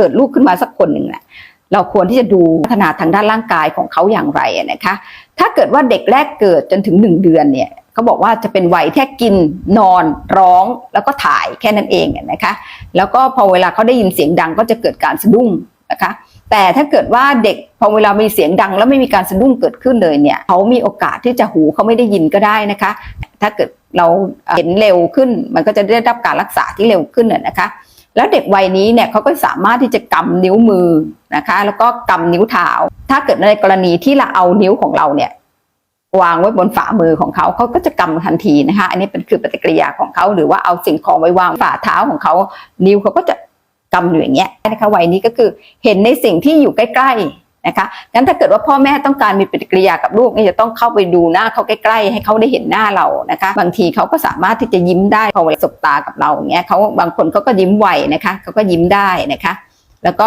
เกิดลูกขึ้นมาสักคนหนึ่งน่ะเราควรที่จะดูพัฒนาทางด้านร่างกายของเขาอย่างไรนะคะ ถ้าเกิดว่าเด็กแรกเกิดจนถึงหนึ่งเดือนเนี่ยเขาบอกว่าจะเป็นวัยแค่กินนอนร้องแล้วก็ถ่ายแค่นั้นเองนะคะ แล้วก็พอเวลาเขาได้ยินเสียงดังก็จะเกิดการสะดุ้งนะคะ แต่ถ้าเกิดว่าเด็กพอเวลามีเสียงดังแล้วไม่มีการสะดุ้งเกิดขึ้นเลยเนี่ยเขามีโอกาสที่จะหูเขาไม่ได้ยินก็ได้นะคะ ถ้าเกิดเราเห็นเร็วขึ้นมันก็จะได้รับการรักษาที่เร็วขึ้นน่ะนะคะ แล้วเด็กวัยนี้เนี่ยเขาก็สามารถที่จะกำนิ้วมือนะคะ แล้วก็กำนิ้วเท้า ถ้าเกิดในกรณีที่เราเอานิ้วของเราเนี่ยวางไว้บนฝ่ามือของเขาเขาก็จะกำทันทีนะคะ อันนี้เป็นคือปฏิกิริยาของเขาหรือว่าเอาสิ่งของไว้วางฝ่าเท้าของเขา นิ้วเขาก็จะกำอยู่อย่างเงี้ยนะคะวัยนี้ก็คือเห็นในสิ่งที่อยู่ใกล้ๆ นะคะงั้นถ้าเกิดว่าพ่อแม่ต้องการมีปฏิกิริยากับลูกนี่จะต้องเข้าไปดูหน้าเขาใกล้ๆ ให้เขาได้เห็นหน้าเรานะคะ บางทีเขาก็สามารถที่จะยิ้มได้พอเวลาสบตากับเราอย่างเงี้ยเขาบางคนเขาก็ยิ้มไหวนะคะเขาก็ยิ้มได้นะคะ แล้วก็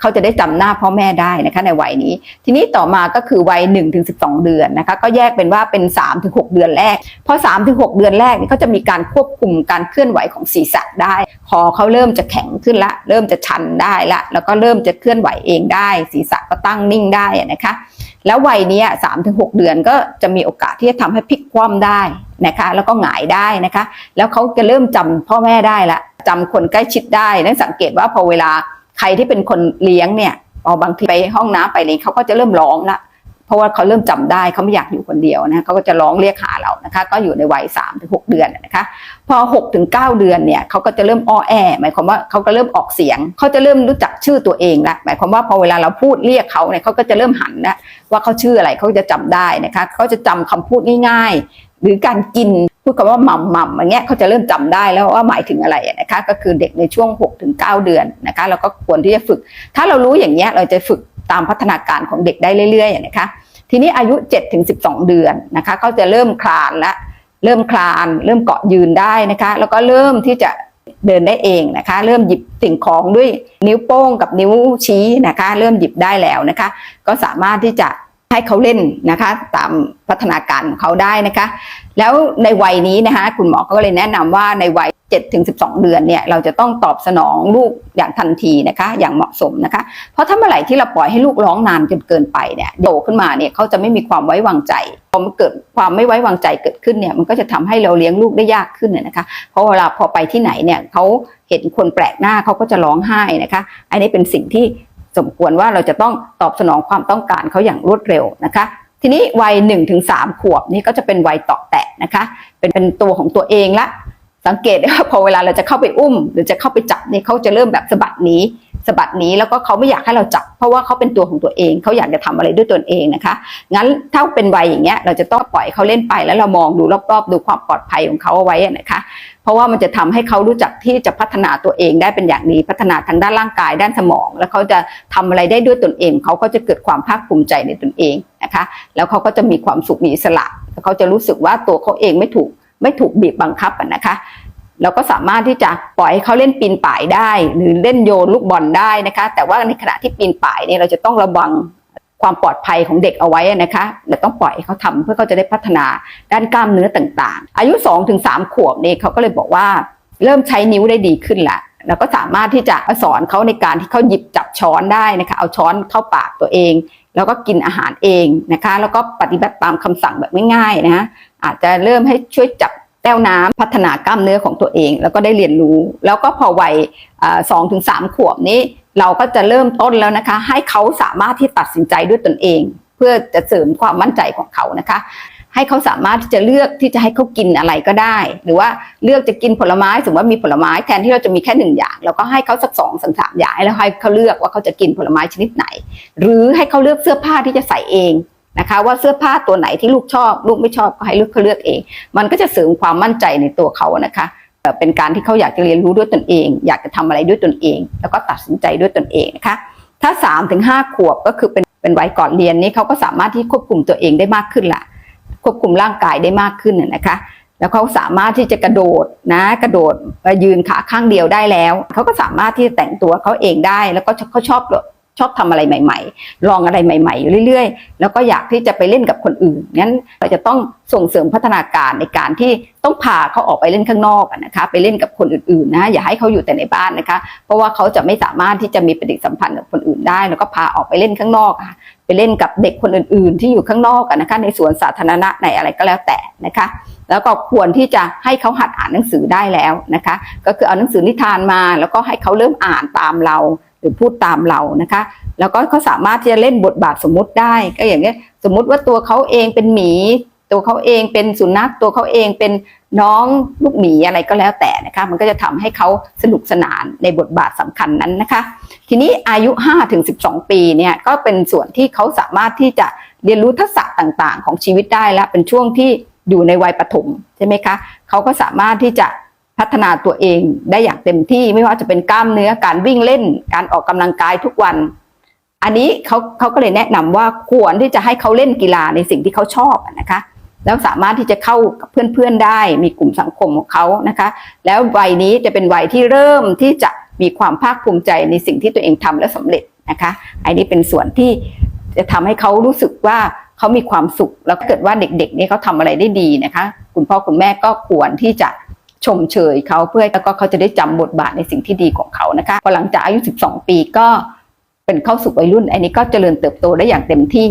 เขาจะได้จำหน้าพ่อแม่ได้นะคะในวัยนี้ ทีนี้ต่อมาก็คือวัย1ถึง12เดือนนะคะก็แยกเป็นว่าเป็น3ถึง6เดือนแรก พอ3ถึง6เดือนแรกนี่เขาจะมีการควบคุมการเคลื่อนไหวของศีรษะได้คอเขาเริ่มจะแข็งขึ้นละ เริ่มจะชันได้ละ แล้วก็เริ่มจะเคลื่อนไหวเองได้ ศีรษะก็ตั้งนิ่งได้นะคะแล้ววัยนี้ย3ถึง6เดือนก็จะมีโอกาสที่จะทำให้พลิกคว่ำได้นะคะแล้วก็หงายได้นะคะ แล้วเขาจะเริ่มจำพ่อแม่ได้ละจำคนใกล้ชิดได้นั่นสังเกตว่าพอเวลา ใครที่เป็นคนเลี้ยงเนี่ยพอบางทีไปห้องน้ำไปเลยเขาก็จะเริ่มร้องละเพราะว่าเขาเริ่มจำได้เขาไม่อยากอยู่คนเดียวนะเขาก็จะร้องเรียกหาเรานะคะ ก็อยู่ในวัย3ถึง6เดือนนะคะ พอ6ถึง9เดือนเนี่ยเขาก็จะเริ่มอ้อแอหมายความว่าเขาก็เริ่มออกเสียงเขาจะเริ่มรู้จักชื่อตัวเองละหมายความว่าพอเวลาเราพูดเรียกเขาเนี่ยเขาก็จะเริ่มหันนะว่าเขาชื่ออะไรเขาจะจำได้นะคะเขาจะจำคำพูดง่าย ๆ หรือการกิน พูดคำว่าหม่ำหม่ำอย่างเงี้ยเขาจะเริ่มจำได้แล้วว่าหมายถึงอะไรนะคะก็คือเด็กในช่วง6ถึง9เดือนนะคะเราก็ควรที่จะฝึก ถ้าเรารู้อย่างเงี้ยเราจะฝึกตามพัฒนาการของเด็กได้เรื่อยๆนะคะทีนี้อายุ7ถึง12เดือนนะคะเขาจะเริ่มคลานและเริ่มคลาน เริ่มเกาะยืนได้นะคะ แล้วก็เริ่มที่จะเดินได้เองนะคะ เริ่มหยิบสิ่งของด้วยนิ้วโป้งกับนิ้วชี้นะคะ เริ่มหยิบได้แล้วนะคะ ก็สามารถที่จะ ให้เขาเล่นนะคะตามพัฒนาการของเขาได้นะคะ แล้วในวัยนี้นะคะคุณหมอก็เลยแนะนำว่าในวัย7ถึง12 เดือนเนี่ยเราจะต้องตอบสนองลูกอย่างทันทีนะคะ อย่างเหมาะสมนะคะ เพราะถ้าเมื่อไหร่ที่เราปล่อยให้ลูกร้องนานจนเกินไปเนี่ยโตขึ้นมาเนี่ยเขาจะไม่มีความไว้วางใจพอมันเกิดความไม่ไว้วางใจเกิดขึ้นเนี่ยมันก็จะทำให้เราเลี้ยงลูกได้ยากขึ้นน่ะนะคะ เพราะเวลาพอไปที่ไหนเนี่ยเขาเห็นคนแปลกหน้าเขาก็จะร้องไห้นะคะ อันนี้เป็นสิ่งที่ สมควรว่าเราจะต้องตอบสนองความต้องการเขาอย่างรวดเร็วนะคะ ทีนี้วัย1นถึงสขวบนี่ก็จะเป็นวัยต่อแตะนะคะ เป็นเป็นตัวของตัวเองละสังเกตได้ว่าพอเวลาเราจะเข้าไปอุ้ม หรือจะเข้าไปจับนี่เขาจะเริ่มแบบสะบัดหนี สะบัดนี้แล้วก็เขาไม่อยากให้เราจับ เพราะว่าเขาเป็นตัวของตัวเองเขาอยากจะทำอะไรด้วยตนเองนะคะงั้นถ้าเป็นวัยอย่างเงี้ยเราจะต้องปล่อยเขาเล่นไปแล้วเรามองดูรอบๆ ดูความปลอดภัยของเขาเอาไว้นะคะ เพราะว่ามันจะทำให้เขารู้จักที่จะพัฒนาตัวเองได้เป็นอย่างดีพัฒนาทางด้านร่างกายด้านสมอง แล้วเขาจะทำอะไรได้ด้วยตนเอง เขาก็จะเกิดความภาคภูมิใจในตนเองนะคะ แล้วเขาก็จะมีความสุขมีอิสระเขาจะรู้สึกว่าตัวเขาเองไม่ถูกไม่ถูกบีบบังคับนะคะ เราก็สามารถที่จะปล่อยให้เขาเล่นปีนป่ายได้ หรือเล่นโยนลูกบอลได้นะคะ แต่ว่าในขณะที่ปีนป่ายเนี่ยเราจะต้องระวังความปลอดภัยของเด็กเอาไว้นะคะเราต้องปล่อยให้เขาทำเพื่อเขาจะได้พัฒนาด้านกล้ามเนื้อต่างๆ อายุ2-3ถึงขวบเนี่ยเขาก็เลยบอกว่าเริ่มใช้นิ้วได้ดีขึ้นละเราก็สามารถที่จะสอนเขาในการที่เขาหยิบจับช้อนได้นะคะ เอาช้อนเข้าปากตัวเอง แล้วก็กินอาหารเองนะคะ แล้วก็ปฏิบัติตามคำสั่งแบบง่ายๆนะฮะอาจจะเริ่มให้ช่วยจับ แต้วน้ำพัฒนากล้ามเนื้อของตัวเอง แล้วก็ได้เรียนรู้ แล้วก็พอวัยสองถึงสามขวบนี้ เราก็จะเริ่มต้นแล้วนะคะ ให้เขาสามารถที่ตัดสินใจด้วยตนเอง เพื่อจะเสริมความมั่นใจของเขานะคะให้เขาสามารถที่จะเลือกที่จะให้เขากินอะไรก็ได้ หรือว่าเลือกจะกินผลไม้สมมติว่ามีผลไม้แทนที่เราจะมีแค่หนึ่งอย่างเราก็ให้เขาสักสองสามสามอย่างแล้วให้เขาเลือกว่าเขาจะกินผลไม้ชนิดไหน หรือให้เขาเลือกเสื้อผ้าที่จะใส่เอง นะคะ ว่าเสื้อผ้าตัวไหนที่ลูกชอบ ลูกไม่ชอบก็ให้ลูกเขาเลือกเอง มันก็จะเสริมความมั่นใจในตัวเขานะคะเป็นการที่เขาอยากจะเรียนรู้ด้วยตนเอง อยากจะทำอะไรด้วยตนเอง แล้วก็ตัดสินใจด้วยตนเองนะคะ ถ้า3าถึงห้าขวบก็คือเป็นเป็นวัยก่อนเรียนนี้เขาก็สามารถที่ควบคุมตัวเองได้มากขึ้นละควบคุมร่างกายได้มากขึ้นนะนะคะแล้วเขาสามารถที่จะกระโดดนะ กระโดดยืนขาข้างเดียวได้แล้ว เขาก็สามารถที่จะแต่งตัวเขาเองได้ แล้วก็เขาชอบ ชอบทำอะไรใหม่ ๆ ลองอะไรใหม่ๆอยู่เรื่อยๆ แล้วก็อยากที่จะไปเล่นกับคนอื่นงั้นเราจะต้องส่งเสริมพัฒนาการในการที่ต้องพาเขาออกไปเล่นข้างนอกนะคะไปเล่นกับคนอื่นๆนะอย่าให้เขาอยู่แต่ในบ้านนะคะ เพราะว่าเขาจะไม่สามารถที่จะมีปฏิสัมพันธ์กับคนอื่นได้ แล้วก็พาออกไปเล่นข้างนอกค่ะไปเล่นกับเด็กคนอื่นๆ ที่อยู่ข้างนอกอะนะคะในสวนสาธารณะในอะไรก็แล้วแต่นะคะ แล้วก็ควรที่จะให้เขาหัดอ่านหนังสือได้แล้วนะคะ ก็คือเอาหนังสือนิทานมา แล้วก็ให้เขาเริ่มอ่านตามเรา รือพูดตามเรานะคะ แล้วก็เขาสามารถที่จะเล่นบทบาทสมมุติได้ ก็อย่างเงี้ยสมมุติว่าตัวเขาเองเป็นหมี ตัวเขาเองเป็นสุนัข ตัวเขาเองเป็นน้องลูกหมีอะไรก็แล้วแต่นะคะ มันก็จะทำให้เขาสนุกสนานในบทบาทสำคัญนั้นนะคะ ทีนี้อายุ5ถึง12 ปีเนี่ยก็เป็นส่วนที่เขาสามารถที่จะเรียนรู้ทักษะต่างๆ ของชีวิตได้แล้วเป็นช่วงที่อยู่ในวัยประถมใช่ไหมคะเขาก็สามารถที่จะ พัฒนาตัวเองได้อย่างเต็มที่ไม่ว่าจะเป็นกล้ามเนื้อการวิ่งเล่น การออกกำลังกายทุกวัน อันนี้เขาเขาก็เลยแนะนำว่าควรที่จะให้เขาเล่นกีฬาในสิ่งที่เขาชอบนะคะแล้วสามารถที่จะเข้ากับเพื่อนๆได้ มีกลุ่มสังคมของเขานะคะ แล้ววัยนี้จะเป็นวัยที่เริ่มที่จะมีความภาคภูมิใจในสิ่งที่ตัวเองทำและสำเร็จนะคะ อันนี้เป็นส่วนที่จะทำให้เขารู้สึกว่าเขามีความสุข แล้วเกิดว่าเด็กๆนี่เขาทำอะไรได้ดีนะคะ คุณพ่อคุณแม่ก็ควรที่จะ ชมเชยเขาเพื่อแล้วก็เขาจะได้จำบทบาทในสิ่งที่ดีของเขานะคะพอหลังจากอายุ 12 ปีก็เป็นเข้าสู่วัยรุ่น อันนี้ก็เจริญเติบโตได้อย่างเต็มที่